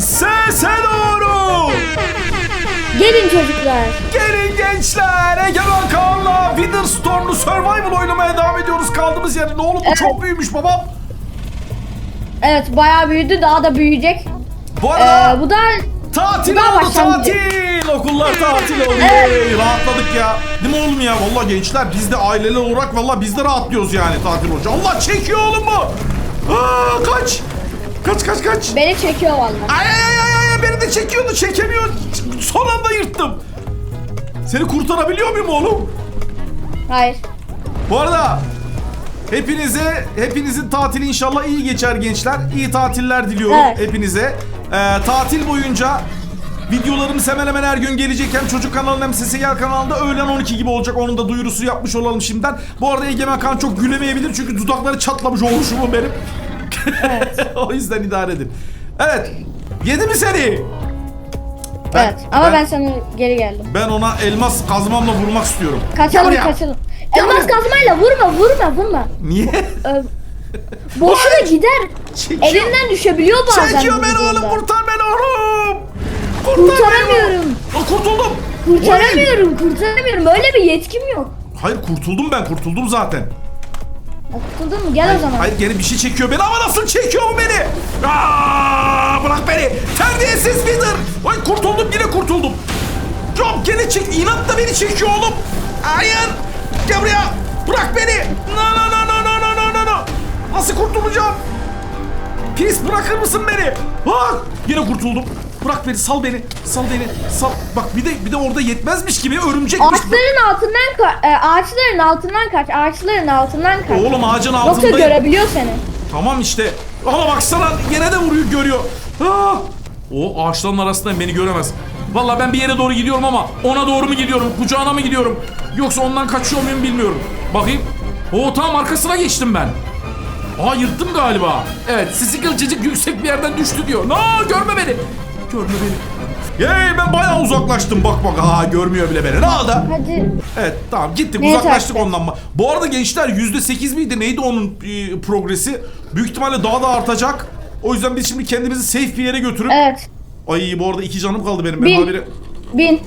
Sese doğru. Gelin çocuklar. Gelin gençler. Egemen Kaan'la Witherstone'lu Survival oynamaya devam ediyoruz. Kaldığımız yerde. Ne oğlum bu Evet. çok büyümüş babam. Evet bayağı büyüdü daha da büyüyecek. Bu Ee, arada bu da tatil daha oldu başlangıcı. tatil. Okullar tatil oldu. Hey, rahatladık ya. Değil mi oğlum ya? Vallahi gençler biz de aileli olarak vallahi biz de rahatlıyoruz yani tatil olunca. Allah çekiyor oğlum bu. Aa, kaç. Kaç kaç kaç. beni çekiyor vallahi. Ay ay ay ay beni de çekiyordu çekemiyor. Son anda yırttım. Seni kurtarabiliyor muyum oğlum? Hayır. Bu arada hepinize hepinizin tatili inşallah iyi geçer gençler. İyi tatiller diliyorum Evet. hepinize. Ee, tatil boyunca videolarımız hemen hemen her gün gelecek. Hem çocuk kanalının hem Sesi Gel kanalında öğlen 12 gibi olacak. Onun da duyurusu yapmış olalım şimdiden. Bu arada Egemen Kan çok gülemeyebilir çünkü dudakları çatlamış oluşumu benim. o yüzden idare edin. Evet. Yedi mi seni? Ben- evet ama ben- sana geri geldim. Ben ona elmas kazmamla vurmak istiyorum. Kaçalım Gel buraya. kaçalım. Gel Elmas buraya. kazmayla vurma vurma vurma. Niye? Ee, boşuna gider. Çekiyor. Elinden düşebiliyor bazen. Çekiyor beni oğlum kurtar beni oğlum. Kurtar beni Kurtaramıyorum. oğlum. Aa, kurtuldum. Kurtaramıyorum kurtaramıyorum. Öyle bir yetkim yok. Hayır kurtuldum ben kurtuldum zaten. Kurtuldun mu? Gel hayır, o zaman. Hayır geri bir şey çekiyor beni ama nasıl çekiyor o beni? Aa, bırak beni. Terbiyesiz Wither. Ay kurtuldum yine kurtuldum. Job gene çek. İnatla beni çekiyor oğlum. Hayır. Gel buraya. Bırak beni. No no no no no no no no. Nasıl kurtulacağım? Pis bırakır mısın beni? Ha! Yine kurtuldum. Bırak beni, sal beni, sal beni, sal. Bak bir de bir de orada yetmezmiş gibi örümcekmiş. Ağaçların altından ka- e, ağaçların altından kaç. Ağaçların altından kaç. Oğlum ağacın Yoksa altındayım. görebiliyor seni. Tamam işte. Ama baksana yine de vuruyor görüyor. Ah! O ağaçların arasında beni göremez. Vallahi ben bir yere doğru gidiyorum ama ona doğru mu gidiyorum? Kucağına mı gidiyorum? Yoksa ondan kaçıyor muyum bilmiyorum. Bakayım. O tam arkasına geçtim ben. Aa yırttım galiba. Evet sisi kılçıcık yüksek bir yerden düştü diyor. No görme beni. Görme beni. Hey ben bayağı uzaklaştım bak bak. Aa görmüyor bile beni. Ne oldu? Hadi. Evet tamam gittik Neye uzaklaştık çarptı? ondan. Bu arada gençler %8 miydi neydi onun e, progresi? Büyük ihtimalle daha da artacak. O yüzden biz şimdi kendimizi safe bir yere götürüp... Evet. Ay bu arada iki canım kaldı benim. Ben Bin. haberi... Bin.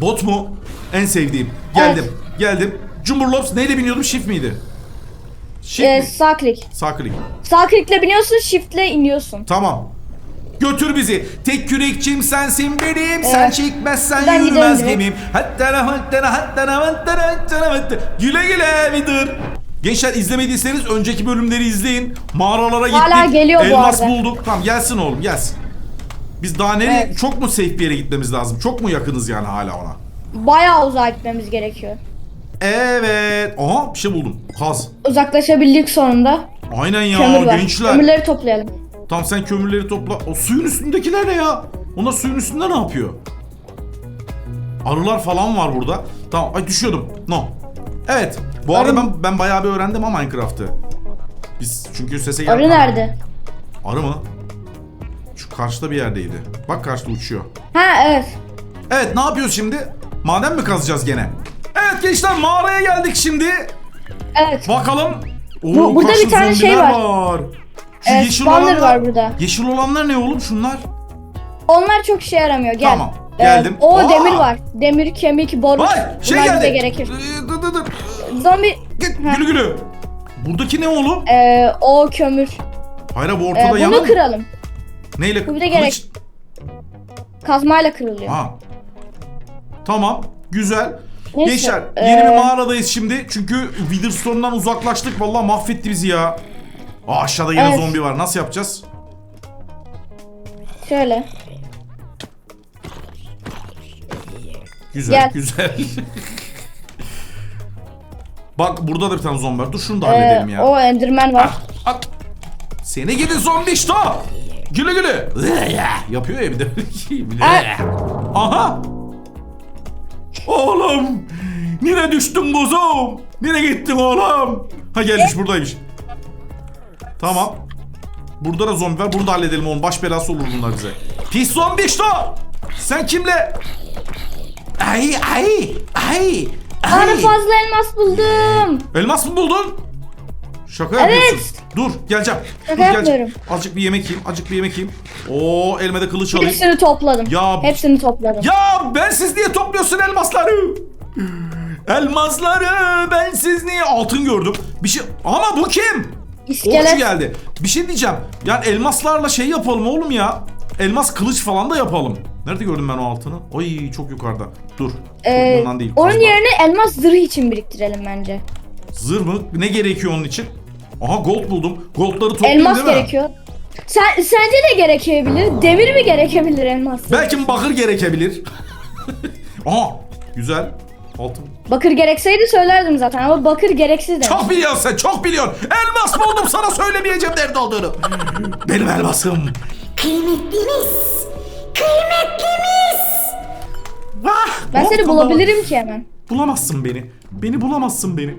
Bot mu? En sevdiğim. Geldim. Geldim. Cumburlops neyle biniyordum? Shift miydi? Shift Ee, mi? sağ klik. Sağ klik. Sağ klikle biniyorsun, shiftle iniyorsun. Tamam. Götür bizi. Tek kürekçim sensin benim. Sen Evet. çekmezsen Ben yürümez gemim. Hattana hattana hattana hattana hattana hattana. Güle güle midir? Gençler izlemediyseniz önceki bölümleri izleyin. Mağaralara gittik. Hala geliyor bu Elmas arada. bulduk. Tamam gelsin oğlum gelsin. Biz daha nereye? Evet. Çok mu safe bir yere gitmemiz lazım? Çok mu yakınız yani hala ona? Bayağı uzağa gitmemiz gerekiyor. Evet. Aha bir şey buldum. Kaz. Uzaklaşabildik sonunda. Aynen ya Kömür var. gençler. Kömürleri toplayalım. Tamam sen kömürleri topla. O suyun üstündekiler ne ya? Onlar suyun üstünde ne yapıyor? Arılar falan var burada. Tamam ay düşüyordum. No. Evet. Bu arada ben ben bayağı bir öğrendim ama Minecraft'ı. Biz çünkü sese gel. Arı nerede? Arı mı? Şu karşıda bir yerdeydi. Bak karşıda uçuyor. Ha evet. Evet ne yapıyoruz şimdi? Maden mi kazacağız gene? Evet gençler mağaraya geldik şimdi. Evet. Bakalım. Oo, Bu- burada bir tane şey zombiler var. Şu Evet, yeşil spawner olanlar var burada. Yeşil olanlar ne oğlum şunlar? Onlar çok işe yaramıyor. Gel. Tamam, Ee, geldim. o Aa! demir var. Demir, kemik, boru. Vay şey Bunlar bize geldi. gerekir. Ee, dı dı dı. Zombi. Git Ha. gülü gülü. Buradaki ne oğlum? Ee, o kömür. Hayır bu Ee, ortada bunu yanan. kıralım. Neyle? bu bir de gerek- Kazmayla kırılıyor. Ha. Tamam. Güzel. Neyse, Gençler yeni bir mağaradayız şimdi. Çünkü Witherstone'dan uzaklaştık. Vallahi mahvetti bizi ya. Aa, aşağıda yine Evet. zombi var. Nasıl yapacağız? Şöyle. Güzel Gel. güzel. Bak burada da bir tane zombi var. Dur şunu da Ee, halledelim ya. o enderman var. At. Seni gidi zombi işte. Güle güle. Yapıyor ya bir de. Bir de. Aha. Oğlum. Nereye düştün kuzum? Nereye gittin oğlum? Ha gelmiş buradaymış. Tamam. Burada da zombi var. Bunu da halledelim oğlum. Baş belası olur bunlar bize. Pis zombi işte. Sen kimle? Ay ay ay. Bana ay. fazla elmas buldum. Elmas mı buldun? Şaka Evet. yapıyorsun. Dur geleceğim. Şaka Dur, geleceğim. yapmıyorum. Azıck bir yemek yiyeyim. Azıcık bir yemek yiyeyim. Oo elmede kılıç alayım. Hepsini topladım. Ya- Hepsini topladım. Ya bensiz niye topluyorsun elmasları? Elmasları bensiz niye? Altın gördüm. Bir şey ama bu kim? İskelet. Okçu geldi. Bir şey diyeceğim. Yani elmaslarla şey yapalım oğlum ya. Elmas kılıç falan da yapalım. Nerede gördüm ben o altını? Ay çok yukarıda. Dur. Ee, Bundan değil. onun kazma. yerine elmas zırhı için biriktirelim bence. Zırh mı? Ne gerekiyor onun için? Aha gold buldum. Goldları toplayayım elmas değil mi? gerekiyor. Sen, sence ne gerekebilir? Demir mi gerekebilir elmas? Belki bakır gerekebilir. Aha güzel. Altın. Bakır gerekseydi söylerdim zaten ama bakır gereksiz demiş. Çok biliyorsun sen çok biliyorsun. Elmas buldum sana söylemeyeceğim nerede olduğunu. Benim elmasım. Kıymetlimiz. Kıymetlimiz. Ah, Ben seni tamam. bulabilirim ki hemen. Bulamazsın beni. Beni bulamazsın beni.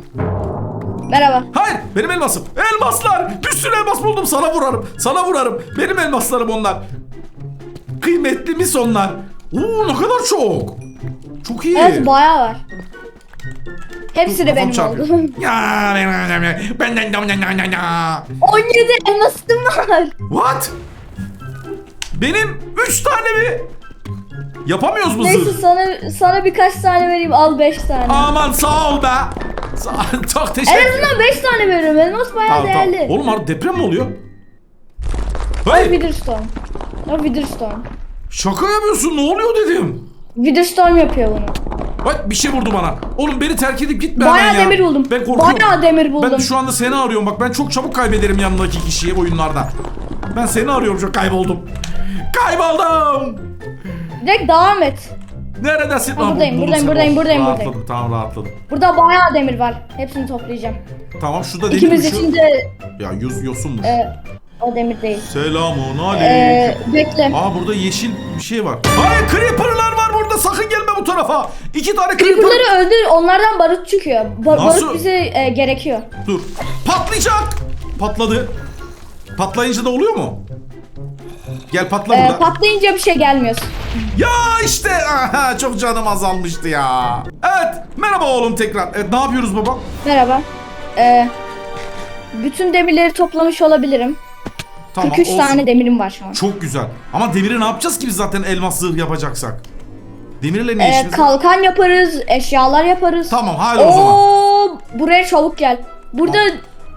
Merhaba. Hayır benim elmasım. Elmaslar. Bir sürü elmas buldum sana vurarım. Sana vurarım. Benim elmaslarım onlar. Kıymetli mis onlar. Oo ne kadar çok. Çok iyi. Evet bayağı var. Hepsi de benim oldu. Ya benden benden benden benden. 17 elmasım var. What? Benim 3 tane mi? Yapamıyoruz mu Neyse zırh? sana sana birkaç tane vereyim al 5 tane. Aman sağ ol be. Sağ- Çok teşekkür En azından 5 tane veririm. Elmas bayağı Tamam, tamam. değerli. Oğlum abi deprem mi oluyor? Hayır. Witherstone. O Witherstone. Şaka yapıyorsun ne oluyor dedim. Witherstone yapıyor bunu. Bak bir şey vurdu bana. Oğlum beni terk edip gitme Bayağı hemen ya. demir buldum. Ben korkuyorum. Bayağı demir buldum. Ben şu anda seni arıyorum bak ben çok çabuk kaybederim yanındaki kişiyi oyunlarda. Ben seni arıyorum çok kayboldum. Kayboldum. Direkt devam et. Neredesin? Ha, buradayım, buradayım, buradayım, buradayım, Rahatladım buradayım. tamam rahatladım. Burada bayağı demir var. Hepsini toplayacağım. Tamam şurada demir İkimiz şu- için de Ya yüz yosunmuş. e, o demir değil. Selamun E, aleyküm. bekle. Aa burada yeşil bir şey var. Hayır creeper'lar burada sakın gelme bu tarafa. İki tane creeper. Creeper'ları öldür. Onlardan barut çıkıyor. Ba- Nasıl? barut bize e, gerekiyor. Dur. Patlayacak. Patladı. Patlayınca da oluyor mu? Gel patla E, burada. patlayınca bir şey gelmiyor. ya işte aha, çok canım azalmıştı ya. Evet merhaba oğlum tekrar. Evet ne yapıyoruz baba? Merhaba. E, bütün demirleri toplamış olabilirim. Tamam 43 olsun. tane demirim var şu an. Çok güzel. Ama demiri ne yapacağız ki biz zaten elmas zırh yapacaksak? Demirle ne E, işimiz var? kalkan yaparız, eşyalar yaparız. Tamam hadi o zaman. Oo, buraya çabuk gel. Burada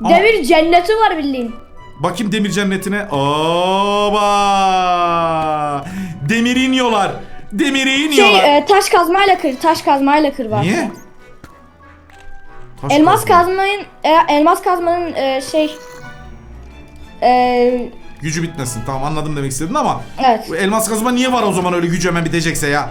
Ama- demir cenneti var bildiğin. Bakayım demir cennetine. Oba! Demiri iniyorlar. Demiri iniyorlar. Şey, e, taş kazmayla kır, taş kazmayla kır var. Niye? Taş Elmas kazma. kazmanın, e, elmas kazmanın e, şey, e, Gücü bitmesin. Tamam anladım demek istedin ama evet. bu elmas kazma niye var o zaman öyle gücü hemen bitecekse ya?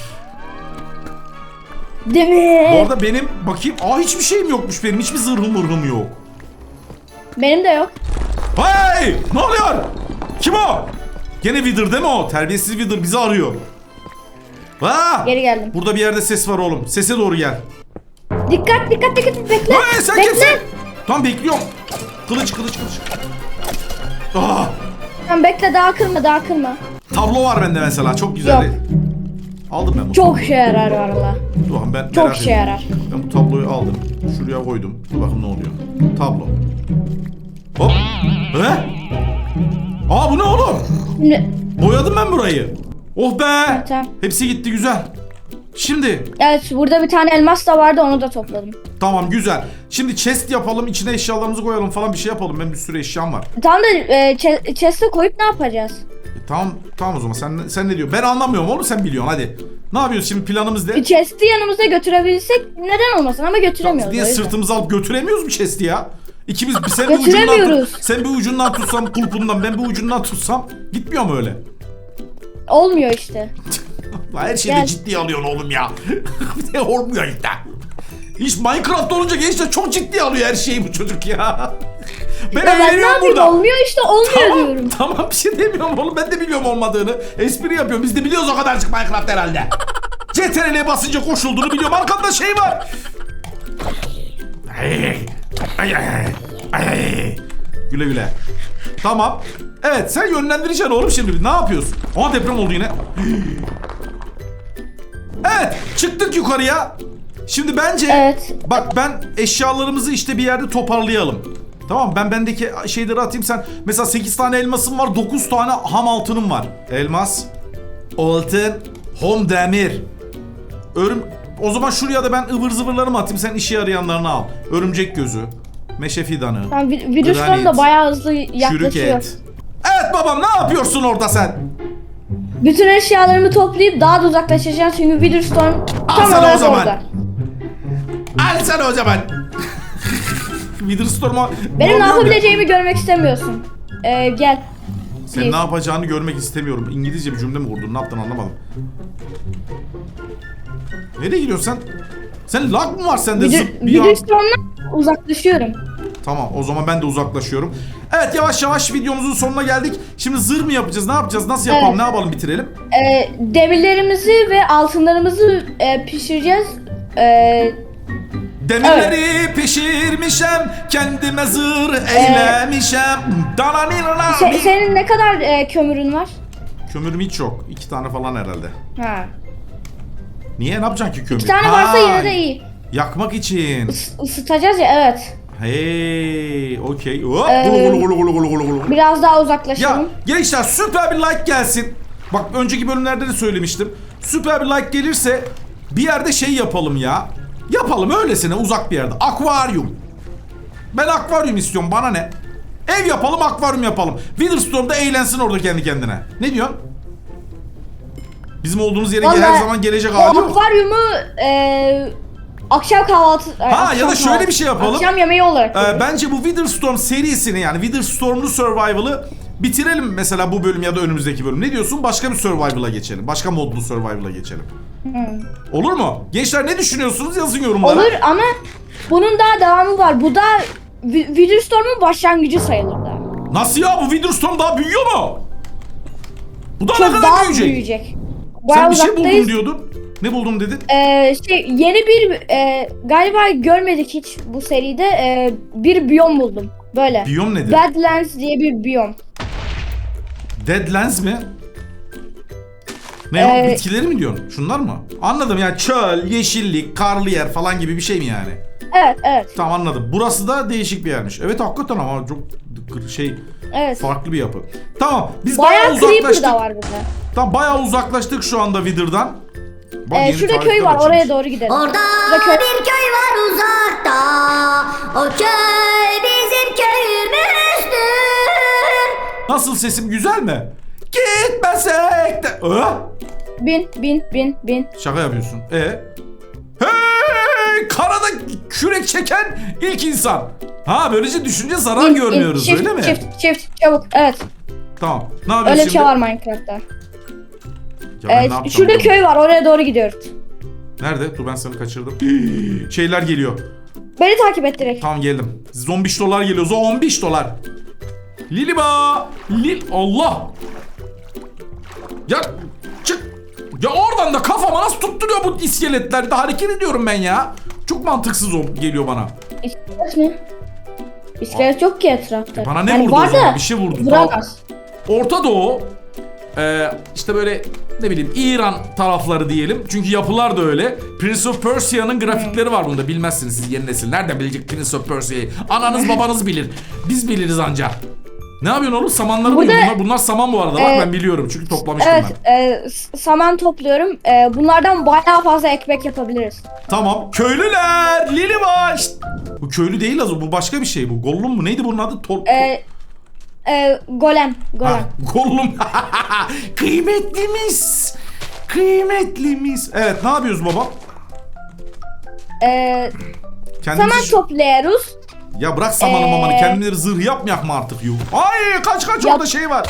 Bu Demir. arada benim bakayım. Aa hiçbir şeyim yokmuş benim. Hiçbir zırhım mırhım yok. Benim de yok. Hey! Ne oluyor? Kim o? Gene Wither değil mi o? Terbiyesiz Wither bizi arıyor. Aa! Geri geldim. Burada bir yerde ses var oğlum. Sese doğru gel. Dikkat dikkat dikkat bekle. Hey sen bekle. kimsin? Tamam bekliyorum. Kılıç kılıç kılıç. Aa! Tamam bekle daha kırma daha kırma. Tablo var bende mesela. Çok güzel. Yok. Aldım ben bunu. Çok işe yarar valla. Dur bakın ben Çok merak işe ediyorum. yarar. Ben bu tabloyu aldım. Şuraya koydum. Dur bakın ne oluyor. Tablo. Hop. He? Aa bu ne oğlum? Şimdi Boyadım ben burayı. Oh be. Tamam. Hepsi gitti güzel. Şimdi evet burada bir tane elmas da vardı onu da topladım. tamam güzel. Şimdi chest yapalım içine eşyalarımızı koyalım falan bir şey yapalım. Benim bir sürü eşyam var. Tamam da e, chest- chest'e koyup ne yapacağız? E, tamam tamam o zaman sen sen ne diyorsun? Ben anlamıyorum oğlum sen biliyorsun hadi. Ne yapıyoruz şimdi planımız ne? Bir chest'i yanımızda götürebilsek neden olmasın ama götüremiyoruz. Niye o yüzden. sırtımıza alıp götüremiyoruz mu chest'i ya? İkimiz bir sen bir ucundan Götüremiyoruz. tut, sen bir ucundan tutsam kulpundan ben bir ucundan tutsam gitmiyor mu öyle? Olmuyor işte. Lan her şeyi de Gel. ciddiye alıyorsun oğlum ya. De olmuyor işte. Hiç Minecraft olunca gençler çok ciddiye alıyor her şeyi bu çocuk ya. Ben Ya ben ne eğleniyorum yapayım burada. olmuyor işte olmuyor Tamam, diyorum. tamam bir şey demiyorum oğlum ben de biliyorum olmadığını. Espri yapıyorum biz de biliyoruz o kadarcık Minecraft herhalde. CTRL'ye basınca koşulduğunu biliyorum arkanda şey var. Ay, ay, ay, ay, ay. Güle güle. Tamam. Evet sen yönlendireceksin oğlum şimdi. Ne yapıyorsun? Aa deprem oldu yine. Evet çıktık yukarıya. Şimdi bence Evet. bak ben eşyalarımızı işte bir yerde toparlayalım. Tamam ben bendeki şeyleri atayım sen. Mesela 8 tane elmasım var 9 tane ham altınım var. Elmas, altın, hom demir. Örüm... O zaman şuraya da ben ıvır zıvırlarımı atayım sen işe yarayanlarını al. Örümcek gözü, meşe fidanı, Tamam, vi- virüslerim Granit, de bayağı hızlı çürük yaklaşıyor. et. Evet babam ne yapıyorsun orada sen? Bütün eşyalarımı toplayıp daha da uzaklaşacağım çünkü Witherstorm tam o olarak zaman. orada. Al sana o zaman. Witherstorm'a... Benim ne yapabileceğimi görmek istemiyorsun. Ee, gel. Please. ne yapacağını görmek istemiyorum. İngilizce bir cümle mi kurdun? Ne yaptın anlamadım. Nereye gidiyorsun sen? Sen lag mı var sende? Zıp bir an- Witherstorm'dan uzaklaşıyorum. Tamam o zaman ben de uzaklaşıyorum. Evet yavaş yavaş videomuzun sonuna geldik. Şimdi zırh mı yapacağız? Ne yapacağız? Nasıl yapalım? Evet. Ne yapalım bitirelim? Ee, demirlerimizi ve altınlarımızı e, pişireceğiz. Ee, Demirleri pişirmişem, kendime zırh eylemişem. Dananina. se- senin ne kadar e, kömürün var? Kömürüm hiç yok. İki tane falan herhalde. Ha. Niye? Ne yapacaksın ki kömür? Bir tane varsa yine de iyi. Yakmak için. Is- ısıtacağız ya evet. Hey, okey. Hop, Ee, gulu gulu gulu gulu gulu gulu. Biraz daha Ya uzaklaşalım. gençler süper bir like gelsin. Bak önceki bölümlerde de söylemiştim. Süper bir like gelirse bir yerde şey yapalım ya. Yapalım öylesine uzak bir yerde. Akvaryum. Ben akvaryum istiyorum bana ne? Ev yapalım akvaryum yapalım. Witherstorm'da eğlensin orada kendi kendine. Ne diyorsun? Bizim olduğumuz yere Vallahi her zaman gelecek yok. akvaryumu e, akşam kahvaltı... e, Ha, akşam ya da şöyle kahvaltı- bir şey yapalım. Akşam yemeği olarak. Ee, bence bu Witherstorm serisini yani Witherstorm'lu Survival'ı bitirelim mesela bu bölüm ya da önümüzdeki bölüm. Ne diyorsun? Başka bir Survival'a geçelim. Başka modlu Survival'a geçelim. Olur mu? Gençler ne düşünüyorsunuz? Yazın yorumlara. Olur ama bunun daha devamı var. Bu da Witherstorm'un başlangıcı sayılır da. Nasıl ya? Bu Witherstorm daha büyüyor mu? Bu daha ne Çok kadar daha büyüyecek? büyüyecek. Bayağı Sen bir şey uzaktayız. diyordun. Ne buldum dedin? Ee, şey yeni bir e, galiba görmedik hiç bu seride e, bir biyom buldum. Böyle. Biyom nedir? Badlands diye bir biyom. Deadlands mi? Ne o? Ee, Bitkileri mi diyorsun? Şunlar mı? Anladım ya çöl, yeşillik, karlı yer falan gibi bir şey mi yani? Evet evet Tamam anladım. Burası da değişik bir yermiş. Evet hakikaten ama çok şey evet. farklı bir yapı. Tamam biz bayağı, Bayağı creeper uzaklaştık. da var burada. Tamam bayağı uzaklaştık şu anda Wither'dan. Bak, Ee, yeni şurada tarifler köy var açılmış. oraya doğru gidelim. Orada köy- bir köy var uzakta. O köy bizim köyümüzdür. Nasıl sesim güzel mi? Gitmesek de. Aa, Bin bin bin bin. şaka yapıyorsun. E? Hey! Karada kürek çeken ilk insan. Ha böylece düşünce zarar bin, bin. görmüyoruz Çift, öyle mi? Çift çift çabuk evet. Tamam. Ne yapıyoruz Öyle bir şimdi? şey var Minecraft'ta. Ya ben ne yapacağım şurada köy var oraya doğru gidiyoruz. Nerede? Dur ben seni kaçırdım. Şeyler geliyor. Beni takip et direkt. Tamam geldim. Zombiş dolar geliyor. Zombiş dolar. Liliba. Lil. Allah. Ya çık. Ya oradan da kafama nasıl tutturuyor bu iskeletler? De hareket ediyorum ben ya. Çok mantıksız o geliyor bana. İskelet mi? İskelet yok ki etrafta. E bana ne vurdu o zaman? Bir şey vurdu. Vuramaz. Orta Doğu e, işte böyle ne bileyim İran tarafları diyelim. Çünkü yapılar da öyle. Prince of Persia'nın grafikleri var bunda. Bilmezsiniz siz yeni nesil. Nereden bilecek Prince of Persia'yı? Ananız babanız bilir. Biz biliriz anca. Ne yapıyorsun oğlum? Samanları Bu mı? da- Bunlar, bunlar saman bu arada. Bak Ee, ben biliyorum çünkü toplamıştım Evet, ben. e, s- saman topluyorum. E, bunlardan bayağı fazla ekmek yapabiliriz. Tamam. Köylüler! Lili var! Şşt! Bu köylü değil az bu başka bir şey bu. Gollum mu? Neydi bunun adı? Tor E, e, golem, golem. Ha, Gollum. Kıymetlimiz. Kıymetlimiz. Evet ne yapıyoruz baba? E, Kendimizi... saman topluyoruz. Ya bırak samanı Ee, mamanı kendimizi zırh yapmayak mı artık yuh? Ay kaç kaç Yap- orada şey var.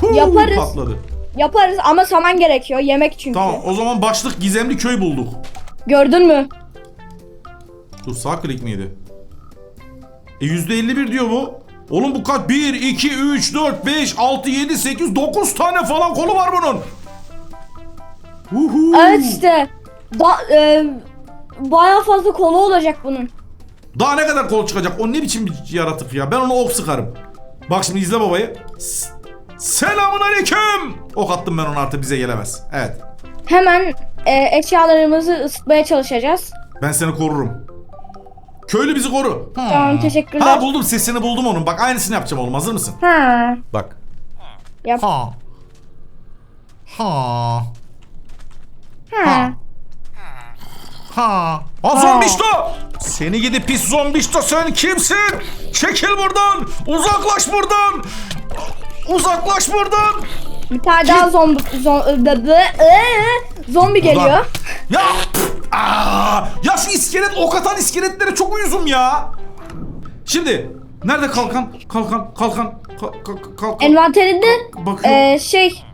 Huu, Yaparız. Patladı. Yaparız ama saman gerekiyor. Yemek çünkü. Tamam o zaman başlık gizemli köy bulduk. Gördün mü? Dur sağ klik miydi? E %51 diyor bu. Oğlum bu kaç? 1, 2, 3, 4, 5, 6, 7, 8, 9 tane falan kolu var bunun. Uhu. Evet işte. Da, e, bayağı fazla kolu olacak bunun. Daha ne kadar kol çıkacak? O ne biçim bir yaratık ya? Ben ona ok sıkarım. Bak şimdi izle babayı. S- Selamun aleyküm. Ok attım ben ona artık bize gelemez. Evet. Hemen e, eşyalarımızı ısıtmaya çalışacağız. Ben seni korurum. Köylü bizi koru. Tamam teşekkürler. Ha buldum sesini buldum onun. Bak aynısını yapacağım oğlum. Hazır mısın? Ha. Bak. Yap. Ha. Ha. Ha. Ha. Ha zombişto. Seni gidi pis zombişto sen kimsin? Çekil buradan. Uzaklaş buradan. Uzaklaş buradan. Bir tane daha zombi zom, bı- bı- ee, zombi geliyor. Ya. aa, ya şu iskelet ok atan iskeletlere çok uyuzum ya. Şimdi nerede kalkan? Kalkan, kalkan, kalk, kalk, kalkan. Envanterinde Bakıyorum. e, şey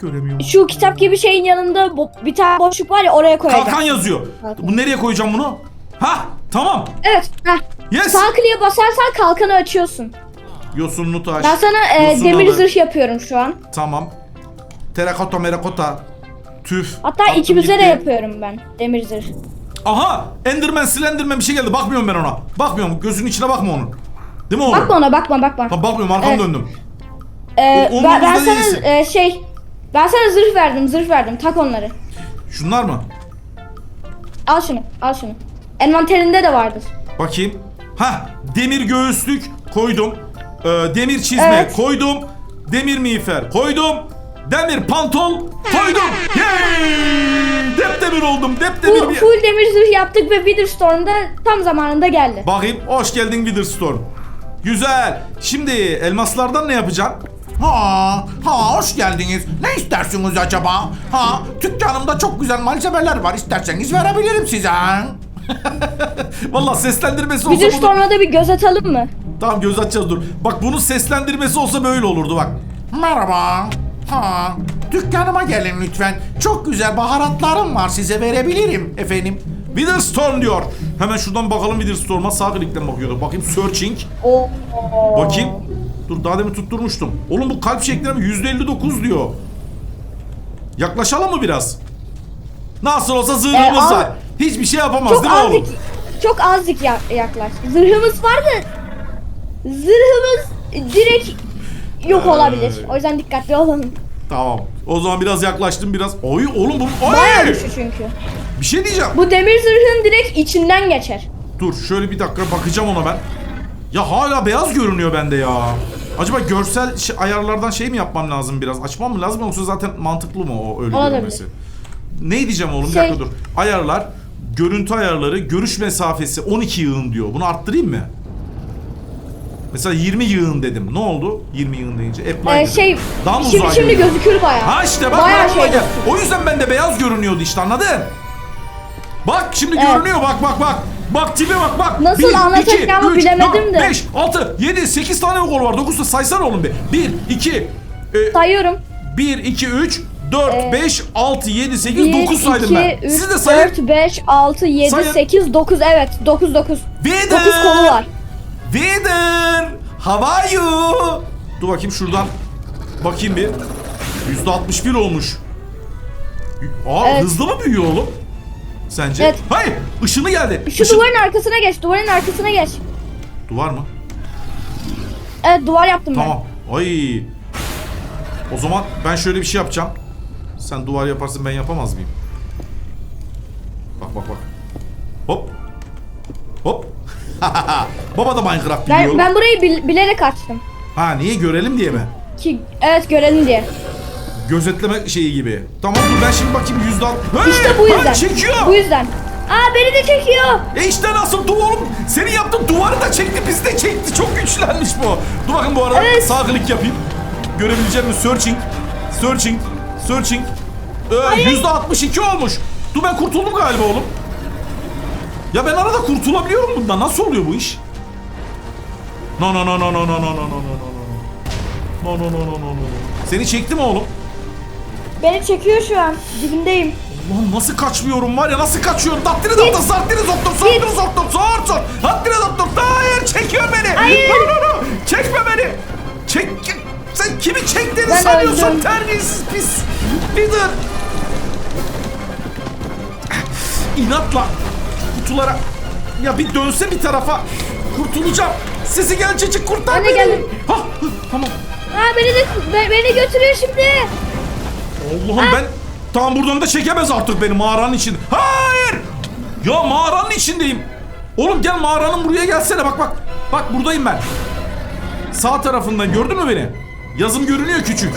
Göremiyorum. şu kitap gibi şeyin yanında bo- bir tane boşluk var ya oraya koyacağım. Kalkan yazıyor. Kalkan. Bu nereye koyacağım bunu? Ha, tamam. Evet. Heh. Yes. Sağ kliğe basarsan kalkanı açıyorsun. Yosunlu taş. Ben sana e, demir alı. zırh yapıyorum şu an. Tamam. Terakota merakota. Tüf. Hatta Attım ikimize de gitti. yapıyorum ben demir zırh. Aha! Enderman, Slenderman bir şey geldi. Bakmıyorum ben ona. Bakmıyorum. Gözünün içine bakma onun. Değil mi oğlum? Bakma ona bakma bakma. Ha, bakmıyorum. Arkam Evet. döndüm. Ee, O- ben, ben sana e, şey ben sana zırh verdim zırh verdim tak onları. Şunlar mı? Al şunu al şunu. Envanterinde de vardır. Bakayım. Ha, demir göğüslük koydum. Ee, demir çizme Evet. koydum. Demir miğfer koydum. Demir pantol koydum. Yay! Dep demir oldum. Dep demir Bu bir... full demir zırh yaptık ve Witherstorm'da tam zamanında geldi. Bakayım. Hoş geldin Witherstorm. Güzel. Şimdi elmaslardan ne yapacaksın? Ha, ha hoş geldiniz. Ne istersiniz acaba? Ha, dükkanımda çok güzel malzemeler var. İsterseniz verebilirim size. Vallahi seslendirmesi olsa bunu... Witherstorm'a da bir göz atalım mı? Tamam göz açacağız dur. Bak bunun seslendirmesi olsa böyle olurdu bak. Merhaba. Ha, dükkanıma gelin lütfen. Çok güzel baharatlarım var. Size verebilirim efendim. Witherstorm diyor. Hemen şuradan bakalım Witherstorm'a sağ klikten bakıyorduk. Bakayım searching. Oo. Bakayım. Dur daha demin tutturmuştum. Oğlum bu kalp şeklinde %59 diyor. Yaklaşalım mı biraz? Nasıl olsa zırhımız Ee, var. Hiçbir şey yapamaz Çok değil mi oğlum? azıcık çok azıcık ya- yaklaş. Zırhımız var da zırhımız direkt yok Ee. olabilir. O yüzden dikkatli olalım. Tamam. O zaman biraz yaklaştım biraz. Oy oğlum bu... Oy! Bayağı güçlü çünkü. Bir şey diyeceğim. Bu demir zırhın direkt içinden geçer. Dur şöyle bir dakika bakacağım ona ben. Ya hala beyaz görünüyor bende ya. Acaba görsel şey- ayarlardan şey mi yapmam lazım biraz? Açmam mı lazım yoksa zaten mantıklı mı o öyle Olabilir. görünmesi? Ne diyeceğim oğlum? Bir Şey- dakika dur. Ayarlar, görüntü ayarları, görüş mesafesi 12 yığın diyor. Bunu arttırayım mı? Mesela 20 yığın dedim. Ne oldu? 20 yığın deyince. Apply Ee, dedim. şey Daha mı şimdi, şimdi görünüyor? gözükür bayağı. Ha işte bak Bayağı şey gözükür. O yüzden bende beyaz görünüyordu işte anladın? Bak şimdi Evet. görünüyor bak bak bak. Bak tipe bak bak. Nasıl anlatacağımı bilemedim de. 5, 6, 7, 8 tane kol var? 9 da saysana oğlum bir. 1, 2, Sayıyorum. 1, 2, 3, 4, Ee, 5, 6, 7, 8, 1, 9 saydım 2, ben. 3, Siz de sayın. 4, 5, 6, 7, Sayın. 8, 9. Evet 9 9. Vader! 9 kolu var. Vader! How are you? Dur bakayım şuradan. Bakayım bir. %61 olmuş. Aa Evet. hızlı mı büyüyor oğlum? Sence? Evet. Hayır, ışını geldi. Şu Işın- duvarın arkasına geç. Duvarın arkasına geç. Duvar mı? Evet duvar yaptım Tamam. Ay. O zaman ben şöyle bir şey yapacağım. Sen duvar yaparsın ben yapamaz mıyım? Bak bak bak. Hop. Hop. Baba da Minecraft biliyor. Ben, ben burayı bil- bilerek açtım. Ha niye görelim diye mi? Ki evet görelim diye. Gözetleme şeyi gibi. Tamam dur ben şimdi bakayım yüzde Hey! İşte bu Lan yüzden. çekiyor. Bu yüzden. Aa beni de çekiyor. E işte nasıl duvar oğlum. Senin yaptığın duvarı da çekti bizi de çekti. Çok güçlenmiş bu. Dur bakın bu arada Evet. sağ klik yapayım. Görebileceğim mi? Searching. Searching. Searching. Ee, Yüzde 62 olmuş. Dur ben kurtuldum galiba oğlum. Ya ben arada kurtulabiliyorum bundan. Nasıl oluyor bu iş? No no no no no no no no no no no no. No no no no no no. Seni çekti mi oğlum? Beni çekiyor şu an. Dibindeyim. Lan nasıl kaçmıyorum var ya nasıl kaçıyorum? Dattiri dattır sarttiri zottur sarttiri zottur sor sor. Dattiri zottur hayır çekiyor beni. Hayır. No no no. Çekme beni. Çek. Sen kimi çektiğini Ben sanıyorsun öldüm. terbiyesiz pis. Bir dur. İnatla kutulara ya bir dönse bir tarafa kurtulacağım. Sesi gelecek kurtar Ben beni. geldim. Hah, tamam. Ha beni de be- beni götürüyor şimdi. Allah'ım ben tam buradan da çekemez artık beni mağaranın içinde. Hayır! Ya mağaranın içindeyim. Oğlum gel mağaranın buraya gelsene bak bak. Bak buradayım ben. Sağ tarafından gördün mü beni? Yazım görünüyor küçük.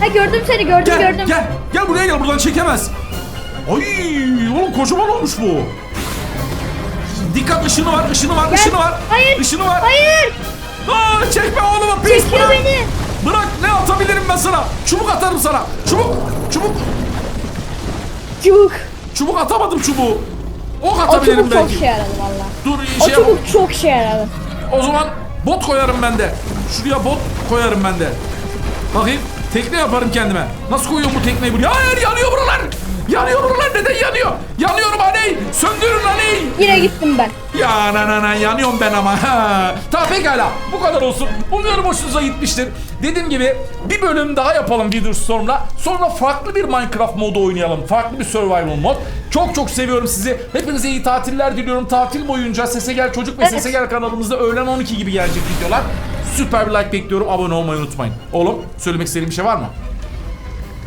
Ha gördüm seni gördüm Gel gördüm. gel gel buraya gel buradan çekemez. Ay oğlum kocaman olmuş bu. Dikkat ışını var ışını var Gel. ışını var. Hayır. Işını var. Hayır. Aa, çekme oğlumu pis Çekiyor bırak. beni. Bırak ne atabilirim ben sana? Çubuk atarım sana. Çubuk çubuk. Çubuk. Çubuk atamadım çubuğu. Ok O atabilirim çubuk çok belki. işe yaradı valla. Dur O şey çubuk çok işe yaradı. O zaman bot koyarım ben de. Şuraya bot koyarım ben de. Bakayım tekne yaparım kendime. Nasıl koyuyorum bu tekneyi buraya? Hayır yanıyor buralar. Yanıyor buralar. Neden yanıyor? Yanıyorum Aney. Söndürün Aney. Yine gittim ben. Ya na na na yanıyorum ben ama. Ha. Tamam pekala bu kadar olsun. Umuyorum hoşunuza gitmiştir. Dediğim gibi bir bölüm daha yapalım Wither Storm'la. Sonra farklı bir Minecraft modu oynayalım. Farklı bir survival mod. Çok çok seviyorum sizi. Hepinize iyi tatiller diliyorum. Tatil boyunca Sese Gel Çocuk ve Evet. Sese Gel kanalımızda öğlen 12 gibi gelecek videolar. Süper bir like bekliyorum. Abone olmayı unutmayın. Oğlum söylemek istediğim bir şey var mı?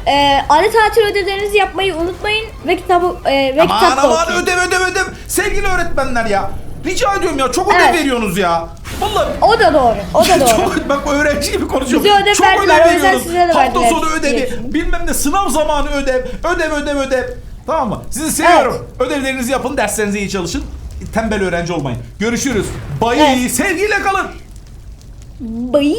Ee, ana tatil ödevlerinizi yapmayı unutmayın ve kitabı e, ve Aman kitap da aman okuyun. ödev ödev ödev. Sevgili öğretmenler ya. Rica ediyorum ya çok ödev Evet. veriyorsunuz ya. Vallahi O da doğru. O da doğru. Çok, bak öğrenci gibi konuşuyorum. Bize ödev Çok verdiler, o yüzden veriyoruz. size de Hafta verdiler sonu ödevi, bilmem ne sınav zamanı ödev, ödev ödev ödev. Tamam mı? Sizi seviyorum. Ödevlerinizi yapın, derslerinize iyi çalışın. Tembel öğrenci olmayın. Görüşürüz. Bye. Evet. Sevgiyle kalın. Bye.